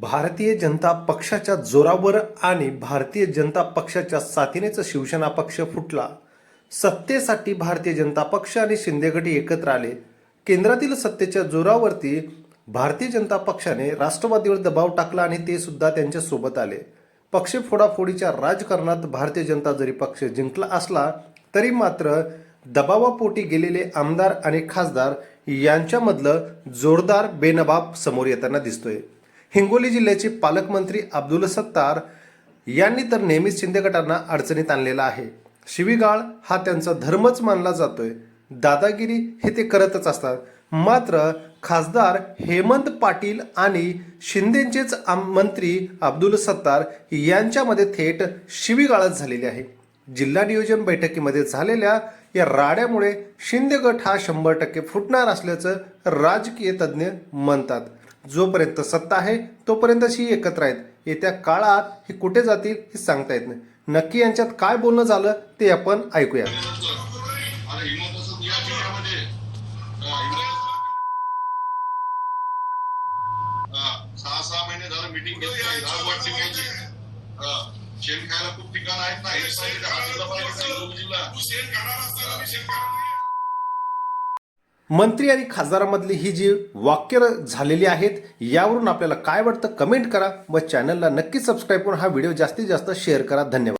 भारतीय जनता पक्षाच्या जोरावर आणि भारतीय जनता पक्षाच्या साथीनेच शिवसेना पक्ष फुटला. सत्तेसाठी भारतीय जनता पक्ष आणि शिंदे गट एकत्र आले. केंद्रातील सत्तेच्या जोरावरती भारतीय जनता पक्षाने राष्ट्रवादीवर दबाव टाकला आणि ते सुद्धा त्यांच्यासोबत आले. पक्ष फोडाफोडीच्या राजकारणात भारतीय जनता जरी पक्ष जिंकला असला तरी मात्र दबावापोटी गेलेले आमदार आणि खासदार यांच्यामधलं जोरदार बेनबाब समोर येताना दिसतोय. हिंगोली जिल्ह्याचे पालकमंत्री अब्दुल सत्तार यांनी तर नेहमीच शिंदे गटांना अडचणीत आणलेला आहे. शिवीगाळ हा त्यांचा धर्मच मानला जातोय. दादागिरी हे ते करतच असतात. मात्र खासदार हेमंत पाटील आणि शिंदेचेच आम- मंत्री अब्दुल सत्तार यांच्यामध्ये थेट शिवीगाळच झालेली आहे. जिल्हा नियोजन बैठकीमध्ये झालेल्या या राड्यामुळे शिंदे गट हा शंभर टक्के फुटणार असल्याचं राजकीय तज्ज्ञ म्हणतात. जोपर्यंत सत्ता आहे तोपर्यंतच ही एकत्र आहेत. येत्या काळात हे कुठे जातील हे सांगता येत नाही. नक्की यांच्यात काय बोलणं झालं ते आपण ऐकूया. शेण खायला खूप ठिकाण आहेत ना हे सांगितलं हा जिल्हा पाहिजे हिंगोली जिल्हा मंत्री आणि खासदारामधली ही जी वाक्य झालेली आहेत यावरून आपल्याला काय वाटतं? कमेंट करा. व चॅनलला नक्की सबस्क्राईब करून हा व्हिडिओ जास्तीत जास्त शेअर करा. धन्यवाद.